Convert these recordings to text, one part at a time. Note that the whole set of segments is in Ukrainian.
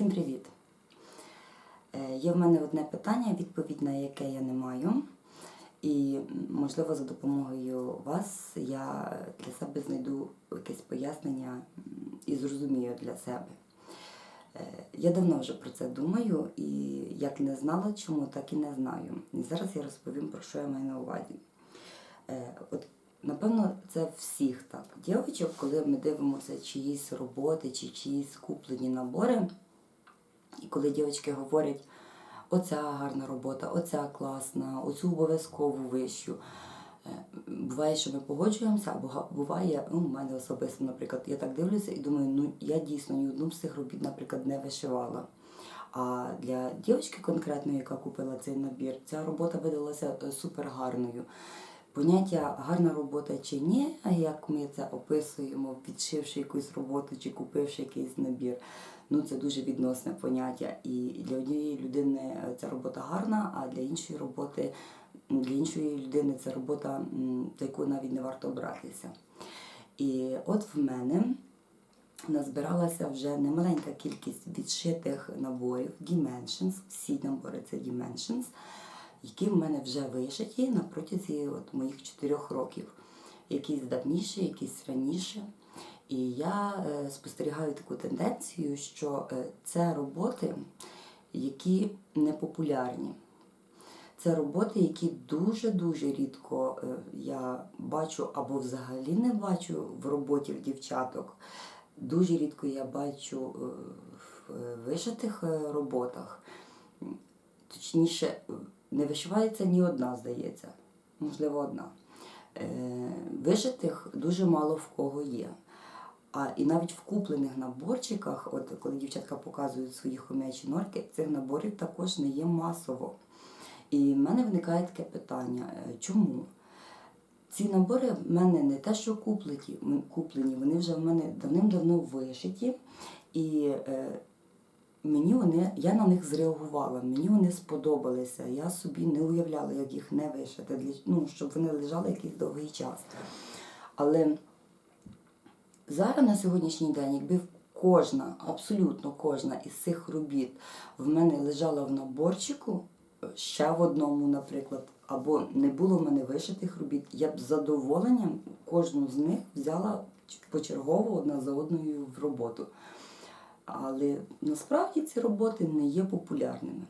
Всім привіт! Е, Є в мене одне питання, відповідь на яке я не маю. І, можливо, за допомогою вас я для себе знайду якесь пояснення і зрозумію для себе. Е, Я давно вже про це думаю, і як не знала чому, так і не знаю. І зараз я розповім, про що я маю на увазі. Е, От, напевно, це всіх так. Дівчаток, коли ми дивимося чиїсь роботи чи чиїсь куплені набори, і коли дівчатки говорять, оця гарна робота, оця класна, оцю обов'язкову вищу. Е, Буває, що ми погоджуємося, або буває, ну, у мене особисто, наприклад, я так дивлюся і думаю, ну я дійсно ні одну з цих робіт, наприклад, не вишивала. А для дівчинки конкретної, яка купила цей набір, ця робота видалася е, супер гарною. Поняття гарна робота чи ні, як ми це описуємо, відшивши якусь роботу чи купивши якийсь набір. Ну це дуже відносне поняття. І для однієї людини е, ця робота гарна, а для іншої роботи, для іншої людини ця робота, за яку навіть не варто братися. І от в мене назбиралася вже немаленька кількість відшитих наборів Dimensions, всі набори це Dimensions, які в мене вже вишиті на протязі от моїх чотирьох років. Якісь давніше, якісь раніше. І я е, спостерігаю таку тенденцію, що е, це роботи, які не популярні. Це роботи, які дуже-дуже рідко е, я бачу або взагалі не бачу в роботі в дівчаток. Дуже рідко я бачу в вишитих роботах. Точніше, не вишивається ні одна, здається. Можливо, одна. Вишитих дуже мало в кого є. А і навіть в куплених наборчиках, от коли дівчатка показують свої хомячі норки, цих наборів також не є масово. І в мене виникає таке питання: е, чому? Ці набори в мене не те, що куплені, вони вже в мене давним-давно вишиті. І е, мені вони, я на них зреагувала, мені вони сподобалися. Я собі не уявляла, як їх не вишити, ну, щоб вони лежали якийсь довгий час. Але зараз на сьогоднішній день, якби кожна, абсолютно кожна із цих робіт в мене лежала в наборчику, ще в одному, наприклад, або не було в мене вишитих робіт, я б з задоволенням кожну з них взяла почергово одна за одною в роботу. Але насправді ці роботи не є популярними.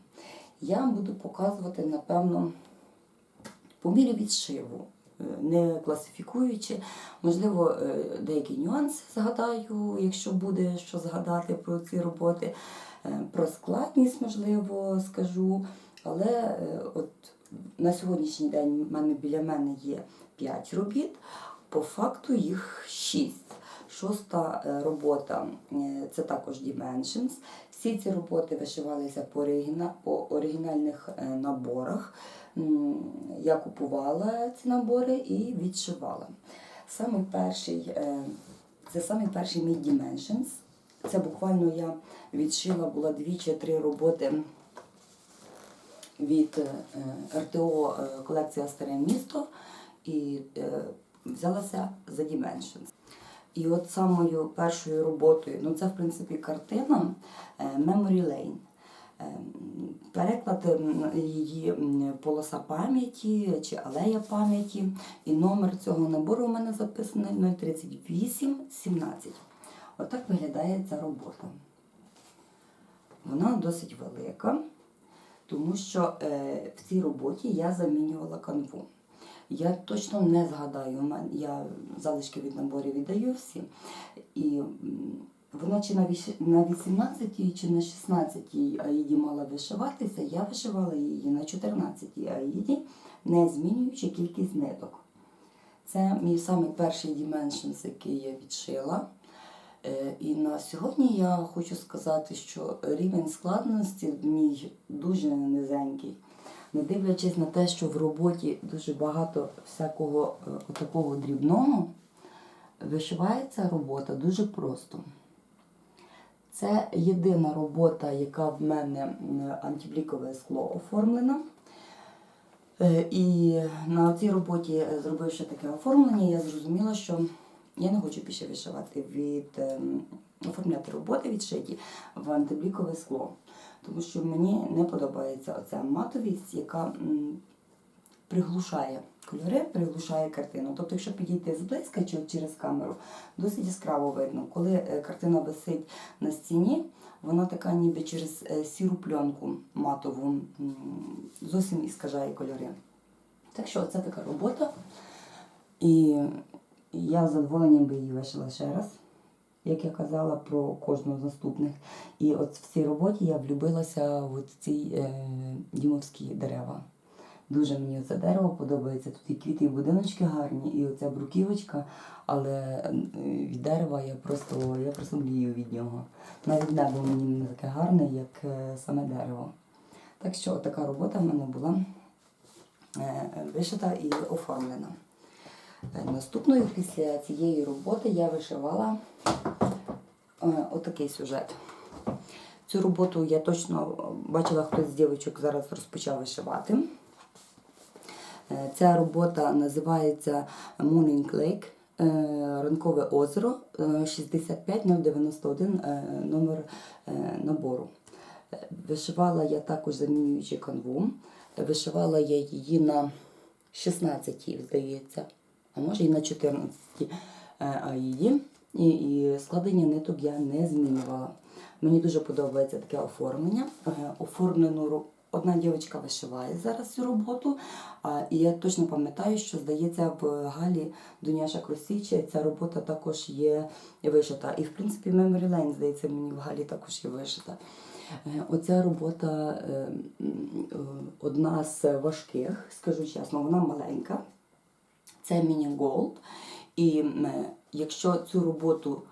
Я буду показувати, напевно, по мірі відшиву, е, не класифікуючи. Можливо, е, деякі нюанси згадаю, якщо буде що згадати про ці роботи. Е, Про складність, можливо, скажу. Але е, от на сьогоднішній день мене біля мене є 5 робіт, по факту їх 6. Шоста е, робота е, це також Dimensions. Всі ці роботи вишивалися по, оригіна... по оригінальних е, наборах. Я купувала ці набори і відшивала. Самий перший, це самий перший мій Dimensions. Це буквально я відшила була дві чи три роботи від РТО колекція Старе місто і взялася за Dimensions. І от самою першою роботою, ну це в принципі картина е, Memory Lane. Е, Переклад її полоса пам'яті чи алея пам'яті. І номер цього набору у мене записаний 03817. Отак виглядає ця робота. Вона досить велика, тому що е, в цій роботі я замінювала канву. Я точно не згадаю, я залишки від наборів віддаю всі. І вона чи на віщ- на 18 чи на 16 аїді мала вишиватися, я вишивала її на 14 аїді, не змінюючи кількість ниток. Це мій самий перший Dimensions, який я відшила. Е, І на сьогодні я хочу сказати, що рівень складності в мій дуже низенький. Не дивлячись на те, що в роботі дуже багато всякого е, такого дрібного, вишивається робота дуже просто. Це єдина робота, яка в мене антиблікове скло оформлена. Е, І на цій роботі, е, зробивши таке оформлення, я зрозуміла, що я не хочу більше вишивати від ем, оформляти роботи відшиті в антиблікове скло. Тому що мені не подобається оця матовість, яка приглушає кольори, приглушає картину. Тобто, якщо підійти зблизька чи через камеру, досить яскраво видно. Коли е, картина висить на стіні, вона така ніби через е, сіру пленку матову зовсім іскажає кольори. Так що це така робота. І я з задоволенням би її вишила ще раз, як я казала про кожну з наступних. І от в цій роботі я влюбилася в ці е, дімовські дерева. Дуже мені це дерево подобається. Тут і квіти, і будиночки гарні, і оця бруківочка, але від дерева я просто, я просто мрію від нього. Навіть небо мені не таке гарне, як е, саме дерево. Так що така робота в мене була е, вишита і оформлена. Наступною після цієї роботи я вишивала е, отакий сюжет. Цю роботу я точно бачила, хтось з дівчинок зараз розпочав вишивати. Е, Ця робота називається Morning Lake, е, Ранкове озеро е, 65091 е, номер набору. Вишивала я також замінюючи канву. Вишивала я її на 16, здається, а може і на 14 аїді. І, і складення ниток я не змінювала. Мені дуже подобається таке оформлення. Е, Оформлену одна дівчинка вишиває зараз цю роботу. І я точно пам'ятаю, що здається в Галі Дуняша Кросічі ця робота також є вишита. І в принципі Memory Lane, здається, мені в Галі також є вишита. Е, Оця робота е, е, одна з важких, скажу чесно, вона маленька. Це Міні Голд. І е, якщо цю роботу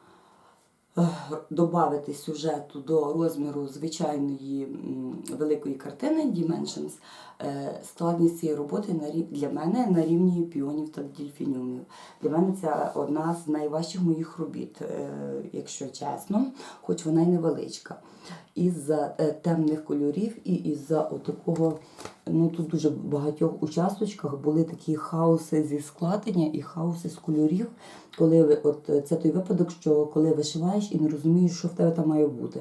додати сюжету до розміру звичайної великої картини Dimensions, е, складність цієї роботи для мене на рівні піонів та дельфініумів. Для мене це одна з найважчих моїх робіт, е, якщо чесно, хоч вона й невеличка. Із-за е, темних кольорів і із-за отакого, ну тут дуже багатьох участочках були такі хаоси зі складення і хаоси з кольорів, коли ви, от е, це той випадок, що коли вишиваєш і не розумієш, що в тебе там має бути.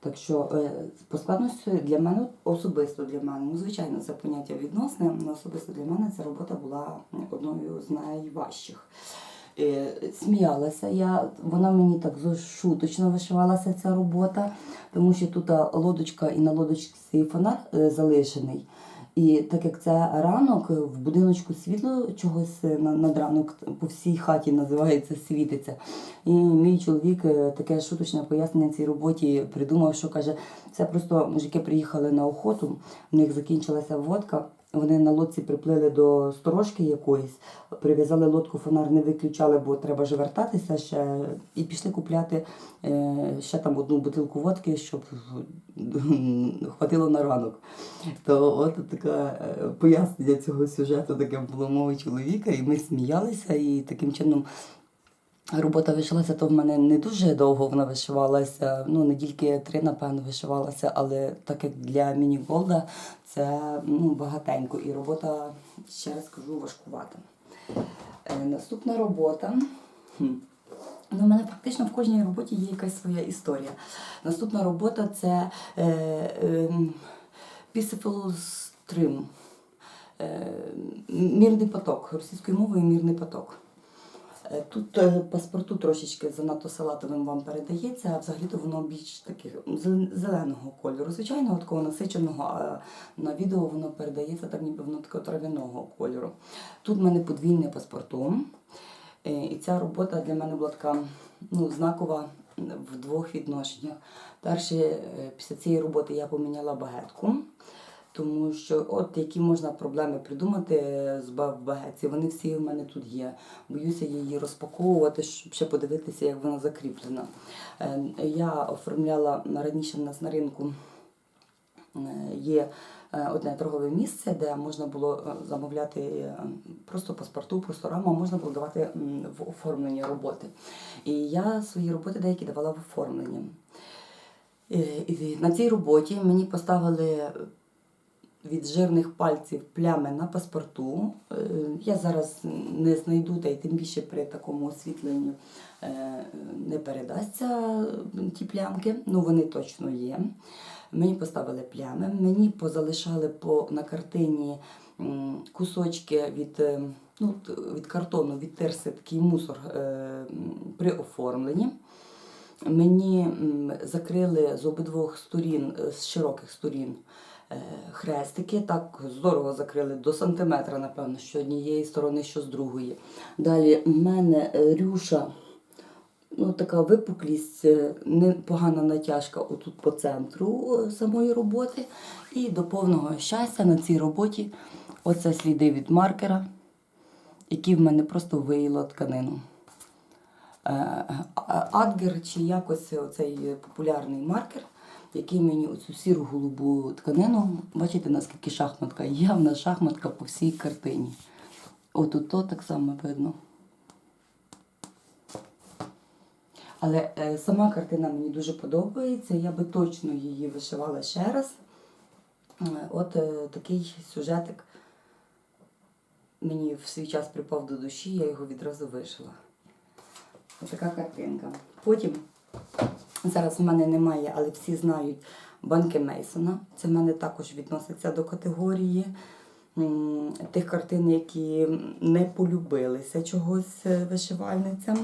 Так що е, по складності для мене особисто для мене, ну звичайно, це поняття відносне, але особисто для мене ця робота була одною з найважчих. Е, Сміялася я, вона мені так шуточно вишивалася ця робота, тому що тут лодочка і на лодочці фонар залишений. І так як це ранок, в будиночку світло чогось е, на- над ранок по всій хаті називається світиться. І мій чоловік е, таке шуточне пояснення цій роботі придумав, що каже, це просто мужики приїхали на охоту, в них закінчилася водка. Вони на лодці приплили до сторожки якоїсь, прив'язали лодку, фонар не виключали, бо треба ж вертатися ще. І пішли купляти е, ще там одну бутилку водки, щоб хватило на ранок. То от таке е, пояснення цього сюжету таке було мого чоловіка, і ми сміялися, і таким чином. Робота вишилася, то в мене не дуже довго вона вишивалася. Ну, недільки три, напевно, вишивалася, але так як для міні-голда це ну, багатенько. І робота, ще раз кажу, важкувата. Е, наступна робота. Ну, у мене практично в кожній роботі є якась своя історія. Наступна робота це е, е, Peaceful Stream. Е, мірний поток. Російською мовою мірний поток. Е, Тут е, паспорту трошечки занадто салатовим вам передається, а взагалі-то воно більш таких зеленого кольору. Звичайно, такого насиченого, а на відео воно передається так, ніби воно такого трав'яного кольору. Тут в мене подвійне паспорту. Е, І ця робота для мене була така ну, знакова в двох відношеннях. Перше, після цієї роботи я поміняла багетку. Тому що от які можна проблеми придумати з ба- багетці, вони всі в мене тут є. Боюся її розпаковувати, щоб ще подивитися, як вона закріплена. Е, Я оформляла раніше в нас на ринку е, є е, одне торгове місце, де можна було е, замовляти е, просто паспорту, просто раму, можна було давати в оформлення роботи. І я свої роботи деякі давала в оформлення. Е, І на цій роботі мені поставили від жирних пальців плями на паспорту. Е, Я зараз не знайду, та й тим більше при такому освітленні е, не передасться ті плямки. Ну вони точно є. Мені поставили плями, мені позалишали по, на картині кусочки від, е, ну, від картону, відтерся такий мусор при оформленні. Мені закрили з обидвох сторін, з широких сторін хрестики. Так здорово закрили до сантиметра, напевно, що однієї сторони, що з другої. Далі в мене е, рюша, ну така випуклість, е, непогана натяжка отут по центру е, самої роботи. І до повного щастя на цій роботі оце сліди від маркера, які в мене просто виїло тканину. Е, Адгер чи якось оцей популярний маркер, який мені оцю сіру голубу тканину, бачите, наскільки шахматка, явна шахматка по всій картині. Отут то так само видно. Але е, сама картина мені дуже подобається, я би точно її вишивала ще раз. Е, От е, такий сюжетик мені в свій час припав до душі, я його відразу вишила. Отака картинка. Потім, зараз в мене немає, але всі знають банки Мейсона. Це в мене також відноситься до категорії тих картин, які не полюбилися чогось е, вишивальницям.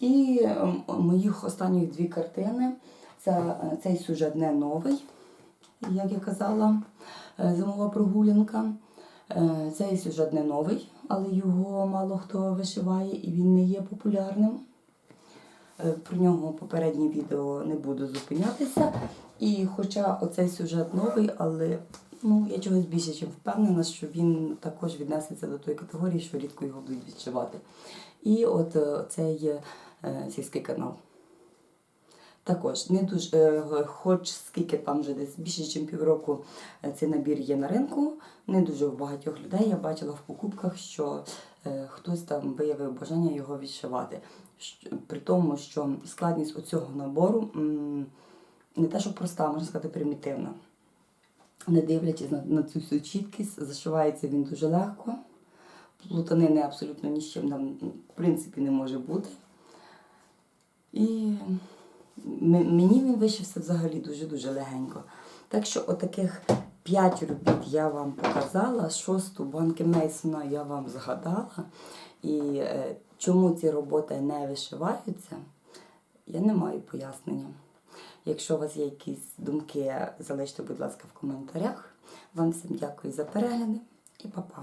І моїх останніх дві картини це е, цей сюжет не новий, як я казала, е, зимова прогулянка. Цей сюжет не новий, але його мало хто вишиває і він не є популярним. Е, Про нього попереднє відео не буду зупинятися. І хоча оцей сюжет новий, але ну, я чогось більше чим впевнена, що він також віднесеться до тої категорії, що рідко його будуть відшивати. І от е, цей е, сільський канал. Також не дуже, е, хоч скільки там вже десь більше, ніж півроку е, цей набір є на ринку, не дуже в багатьох людей я бачила в покупках, що е, хтось там виявив бажання його відшивати. При тому, що складність оцього набору не те, що проста, можна сказати, примітивна. Не дивлячись на, на цю всю чіткість, зашивається він дуже легко. Плутанини абсолютно ні з чим там, в принципі, не може бути. І мені він вишився взагалі дуже-дуже легенько. Так що отаких п'ять робіт я вам показала, шосту банки Мейсона я вам згадала. І е, чому ці роботи не вишиваються, я не маю пояснення. Якщо у вас є якісь думки, залиште, будь ласка, в коментарях. Вам всім дякую за перегляди і па-па.